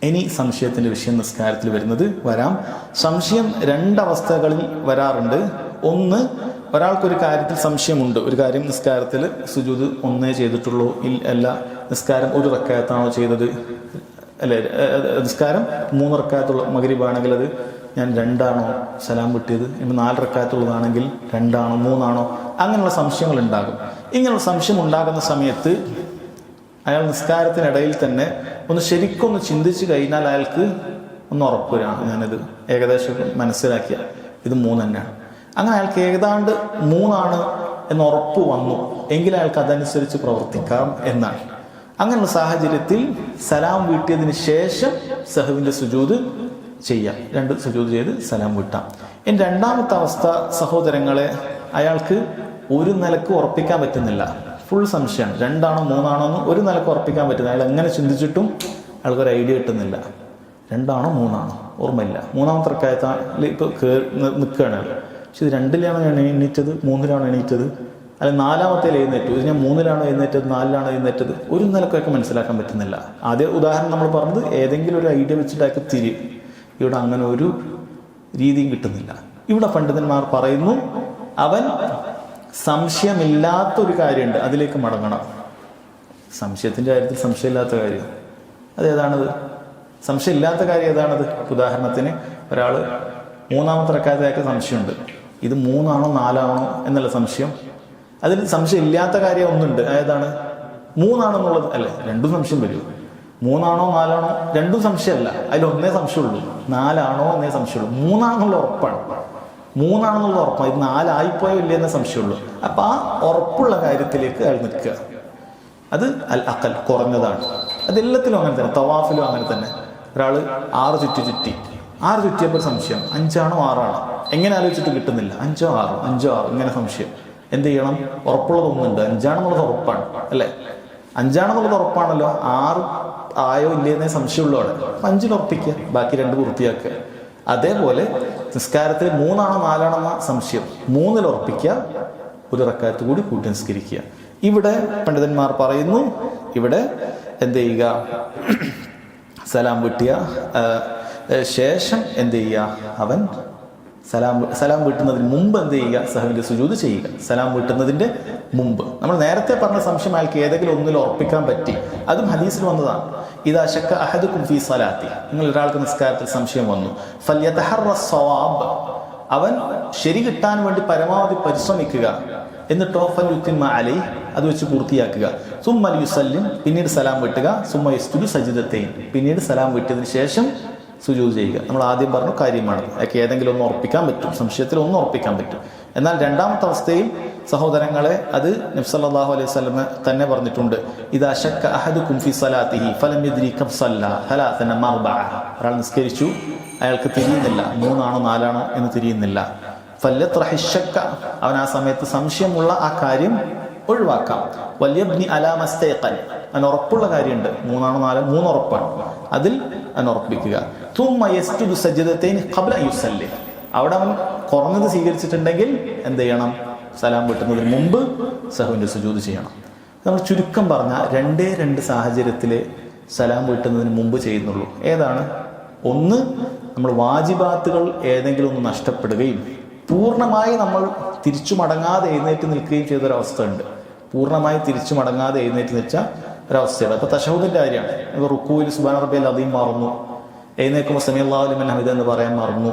ഇനി സംശയത്തിന്റെ വിഷയം നിസ്കാരത്തിൽ വരുന്നത് വരാം. സംശയം രണ്ടവസ്ഥകളിൽ വരാറുണ്ട്. ഒന്ന് ഒരാൾക്കൊരു കാര്യത്തിൽ സംശയമുണ്ട്. ഒരു കാര്യം നിസ്കാരത്തിൽ സുജൂത് ഒന്നേ ചെയ്തിട്ടുള്ളൂ. ഇൽ അല്ല നിസ്കാരം ഒരു റക്കായത്താണോ ചെയ്തത്? അല്ലെ നിസ്കാരം മൂന്ന് റക്കായത്തുള്ള മകരിബാണെങ്കിൽ അത് ഞാൻ രണ്ടാണോ സലാം വിട്ടിയത് ഇനി നാല് റക്കായത്തുള്ളതാണെങ്കിൽ രണ്ടാണോ മൂന്നാണോ? അങ്ങനെയുള്ള സംശയങ്ങൾ ഉണ്ടാകും. ഇങ്ങനെയുള്ള സംശയം ഉണ്ടാകുന്ന സമയത്ത് അയാൾ നിസ്കാരത്തിനിടയിൽ തന്നെ ഒന്ന് ശരിക്കൊന്ന് ചിന്തിച്ചു കഴിഞ്ഞാൽ അയാൾക്ക് ഒന്ന് ഉറപ്പുവരാണ്. ഞാനിത് ഏകദേശം മനസ്സിലാക്കിയ ഇത് മൂന്ന് തന്നെയാണ്. അങ്ങനെ അയാൾക്ക് ഏതാണ്ട് മൂന്നാണ് എന്ന് ഉറപ്പ് വന്നു. എങ്കിൽ അയാൾക്ക് അതനുസരിച്ച് പ്രവർത്തിക്കാം എന്നാണ്. അങ്ങനെയുള്ള സാഹചര്യത്തിൽ സലാം വീട്ടിയതിന് ശേഷം സഹുവിന്റെ സുജൂത് ചെയ്യാം. രണ്ട് സുജൂത് ചെയ്ത് സലാം വീട്ടാം. ഇനി രണ്ടാമത്തെ അവസ്ഥ സഹോദരങ്ങളെ അയാൾക്ക് ഒരു നിലയ്ക്ക് ഉറപ്പിക്കാൻ പറ്റുന്നില്ല. ഫുൾ സംശയം. രണ്ടാണോ മൂന്നാണോ എന്ന് ഒരു നിലയ്ക്ക് ഉറപ്പിക്കാൻ പറ്റുന്നില്ല. അയാൾ എങ്ങനെ ചിന്തിച്ചിട്ടും ആൾക്കൊരു ഐഡിയ കിട്ടുന്നില്ല. രണ്ടാണോ മൂന്നാണോ? ഓർമ്മയില്ല. മൂന്നാമത്തെ ഇപ്പോൾ കയറി നിൽക്കുകയാണ് പക്ഷെ ഇത് രണ്ടിലാണോ ഞാൻ എണീറ്റത്? മൂന്നിലാണോ എണീറ്റത്? അല്ല നാലാമത്തെ എഴുന്നേറ്റു. ഇത് ഞാൻ മൂന്നിലാണോ എഴുന്നേറ്റത്? നാലിലാണോ എഴുന്നേറ്റത്? ഒരു നിലക്കൊക്കെ മനസ്സിലാക്കാൻ പറ്റുന്നില്ല. ആദ്യ ഉദാഹരണം നമ്മൾ പറഞ്ഞത് ഏതെങ്കിലും ഒരു ഐഡിയ വെച്ചിട്ടൊക്കെ തിരിയും. ഇവിടെ അങ്ങനെ ഒരു രീതിയും കിട്ടുന്നില്ല. ഇവിടെ പണ്ഡിതന്മാർ പറയുന്നു അവൻ സംശയമില്ലാത്തൊരു കാര്യമുണ്ട്. അതിലേക്ക് മടങ്ങണം. സംശയത്തിന്റെ കാര്യത്തിൽ സംശയമില്ലാത്ത കാര്യം. അതേതാണത്? സംശയമില്ലാത്ത കാര്യം ഏതാണത്? ഉദാഹരണത്തിന് ഒരാൾ മൂന്നാമത്തെ റക്കാത്തയാൾക്ക് സംശയമുണ്ട്. ഇത് മൂന്നാണോ നാലാണോ എന്നുള്ള സംശയം. അതിൽ സംശയം ഇല്ലാത്ത കാര്യം ഒന്നുണ്ട്. ഏതാണ്? മൂന്നാണെന്നുള്ളത് അല്ലേ? രണ്ടും സംശയം വരും. മൂന്നാണോ നാലാണോ? രണ്ടും സംശയമല്ല. അതിലൊന്നേ സംശയമുള്ളൂ. നാലാണോ എന്നേ സംശയമുള്ളൂ. മൂന്നാണെന്നുള്ള ഉറപ്പാണ്. മൂന്നാണെന്നുള്ള ഉറപ്പാണ്. ഇത് നാലായിപ്പോയോ ഇല്ലേ എന്ന സംശയമുള്ളൂ. അപ്പം ആ ഉറപ്പുള്ള കാര്യത്തിലേക്ക് അയാൾ നിൽക്കുക. അത് അൽ അക്കൽ കുറഞ്ഞതാണ്. അതെല്ലാത്തിലും അങ്ങനെ തന്നെ തവാഫിലും അങ്ങനെ തന്നെ. ഒരാൾ ആറ് ചുറ്റി ചുറ്റി ആറ് ചുറ്റിയപ്പോൾ സംശയം. അഞ്ചാണോ ആറാണോ? എങ്ങനെ ആലോചിച്ചിട്ട് കിട്ടുന്നില്ല. അഞ്ചോ ആറോ? അഞ്ചോ ആറോ? ഇങ്ങനെ സംശയം. എന്ത് ചെയ്യണം? ഉറപ്പുള്ളതൊന്നുണ്ട് അഞ്ചാണെന്നുള്ളത് ഉറപ്പാണ് അല്ലേ? അഞ്ചാണെന്നുള്ളത് ഉറപ്പാണല്ലോ. ആറ് ആയോ ഇല്ലേന്നേ സംശയമുള്ളൂ അവിടെ. അപ്പൊ അഞ്ചിൽ ഉറപ്പിക്കുക. ബാക്കി രണ്ട് പൂർത്തിയാക്കുക. അതേപോലെ നിസ്കാരത്തിൽ മൂന്നാണോ നാലാണോ എന്ന സംശയം. മൂന്നിൽ ഉറപ്പിക്കുക ഒരു റക്കാത്ത് കൂടി കൂട്ടി നിസ്കരിക്കുക. ഇവിടെ പണ്ഡിതന്മാർ പറയുന്നു ഇവിടെ എന്ത് ചെയ്യുക? സലാം വീട്ടിയ ശേഷം എന്ത് ചെയ്യുക? അവൻ സലാം സലാം വീട്ടുന്നതിന് മുമ്പ് എന്ത് ചെയ്യുക? സഹവിന്റെ സുജൂത് ചെയ്യുക. സലാം വീട്ടുന്നതിന്റെ മുമ്പ്. നമ്മൾ നേരത്തെ പറഞ്ഞ സംശയം അയാൾക്ക് ഏതെങ്കിലും ഒന്നിൽ ഉറപ്പിക്കാൻ പറ്റി. അതും ഹദീസിൽ വന്നതാണ്. ഇത് അശക്ക അഹദുക്കും ഫീ സലാത്തി. നിങ്ങൾ ഒരാൾക്ക് നിസ്കാരത്തിൽ സംശയം വന്നു. ഫല്യതഹറ അവൻ ശരി കിട്ടാൻ വേണ്ടി പരമാവധി പരിശ്രമിക്കുക. എന്നിട്ടോ യുത്തിമ അലൈ അത് വെച്ച് പൂർത്തിയാക്കുക. സുമ്മ യുസല്ലിം. പിന്നീട് സലാം വെട്ടുക. സുമ്മ യസ്തുലു സജിദത്തെയും പിന്നീട് സലാം വിട്ടതിന് ശേഷം സുജൂത് ചെയ്യുക. നമ്മൾ ആദ്യം പറഞ്ഞു കാര്യമാണ്. അയാൾക്ക് ഏതെങ്കിലും ഒന്ന് ഉറപ്പിക്കാൻ പറ്റും. സംശയത്തിൽ ഒന്ന് ഉറപ്പിക്കാൻ പറ്റും. എന്നാൽ രണ്ടാമത്തെ അവസ്ഥയിൽ സഹോദരങ്ങളെ അത് നബ്സല്ലാഹു അലൈഹി സ്വലമ തന്നെ പറഞ്ഞിട്ടുണ്ട്. ഇത് അഷക്ക അഹദ് കുംഫി സലാത്തിഹി ഫലമിദ്രി. ഒരാൾ നിസ്കരിച്ചു. അയാൾക്ക് തിരിയുന്നില്ല. മൂന്നാണോ നാലാണോ എന്ന് തിരിയുന്നില്ല. ഫല്യത്രഹിഷക്ക അവൻ ആ സമയത്ത് സംശയമുള്ള ആ കാര്യം ഒഴിവാക്കാം. വല്യബ്നി അലാമസ്തേക്കൻ അതിന് ഉറപ്പുള്ള കാര്യമുണ്ട്. മൂന്നാണോ നാലോ? മൂന്ന് ഉറപ്പാണ്. അതിൽ അവൻ ഉറപ്പിക്കുക. അവിടെ അവൻ കുറഞ്ഞത് സ്വീകരിച്ചിട്ടുണ്ടെങ്കിൽ എന്ത് ചെയ്യണം? സലാം വെട്ടുന്നതിന് മുമ്പ് സഹുവിന്റെ സുജൂത് ചെയ്യണം. നമ്മൾ ചുരുക്കം പറഞ്ഞാൽ രണ്ടേ രണ്ട് സാഹചര്യത്തിൽ സലാം വീട്ടുന്നതിന് മുമ്പ് ചെയ്യുന്നുള്ളൂ. ഏതാണ്? ഒന്ന് നമ്മൾ വാജിബാത്തുകൾ ഏതെങ്കിലും ഒന്ന് നഷ്ടപ്പെടുകയും പൂർണമായി നമ്മൾ തിരിച്ചു മടങ്ങാതെ എഴുന്നേറ്റ് നിൽക്കുകയും ചെയ്തൊരവസ്ഥ ഉണ്ട്. പൂർണമായി തിരിച്ചു മടങ്ങാതെ എഴുന്നേറ്റ് നിൽച്ച ഒരവസ്ഥയുണ്ട് അപ്പോൾ തഷഹുദിന്റെ കാര്യമാണ്. ഇപ്പോൾ റുക്കുവിൽ സുബാൻ റബ്ബിൽ അധികം മറന്നു. എഴുന്നേക്കുമ്പോൾ സമയം അള്ളാഹുലിമൻ ഹമിദ് എന്ന് പറയാൻ മറന്നു.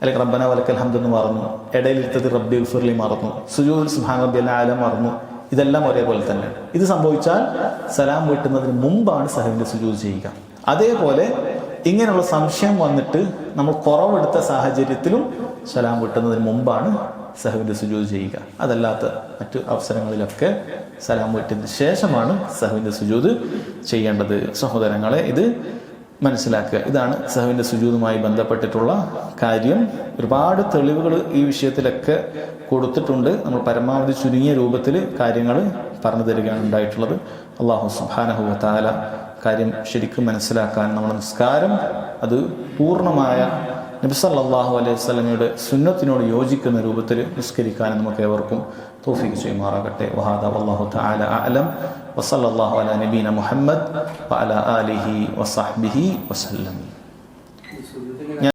അല്ലെങ്കിൽ റബ്ബന വലക്കൽ ഹംദ് എന്ന് മറന്നു. ഇടയിലിരുത്തത് റബ്ബി ഉഫുർലി മറന്നു. സുജൂൽ സുഹാൻ റബ്ബി അല്ല ആലം മറന്നു. ഇതെല്ലാം ഒരേപോലെ തന്നെ. ഇത് സംഭവിച്ചാൽ സലാം വീട്ടുന്നതിന് മുമ്പാണ് സഹവിന്റെ സുജൂത് ചെയ്യുക. അതേപോലെ ഇങ്ങനെയുള്ള സംശയം വന്നിട്ട് നമ്മൾ കുറവെടുത്ത സാഹചര്യത്തിലും സലാം വീട്ടുന്നതിന് മുമ്പാണ് സഹവിന്റെ സുജൂത് ചെയ്യുക. അതല്ലാത്ത മറ്റു അവസരങ്ങളിലൊക്കെ സലാം വീട്ടിന് ശേഷമാണ് സഹവിന്റെ സുജൂത് ചെയ്യേണ്ടത്. സഹോദരങ്ങളെ ഇത് മനസ്സിലാക്കുക. ഇതാണ് സഹുവിന്റെ സുജൂതുമായി ബന്ധപ്പെട്ടിട്ടുള്ള കാര്യം. ഒരുപാട് തെളിവുകൾ ഈ വിഷയത്തിലൊക്കെ കൊടുത്തിട്ടുണ്ട്. നമ്മൾ പരമാവധി ചുരുങ്ങിയ രൂപത്തിൽ കാര്യങ്ങൾ പറഞ്ഞു തരികയാണ് ഉണ്ടായിട്ടുള്ളത്. അള്ളാഹു സുബാനഹു താല കാര്യം ശരിക്കും മനസ്സിലാക്കാൻ നമ്മൾ നിസ്കാരം അത് പൂർണമായ നബിസല്ലാഹു അലൈഹി സ്വലമയുടെ സുന്നത്തിനോട് യോജിക്കുന്ന രൂപത്തിൽ നിസ്കരിക്കാൻ നമുക്ക് ഏവർക്കും തോഫിക്ക് ചെയ്യുമാറാകട്ടെ. വഹാദ അള്ളാഹു താല അലം. وصلى الله على نبينا محمد وعلى آله وصحبه وسلم.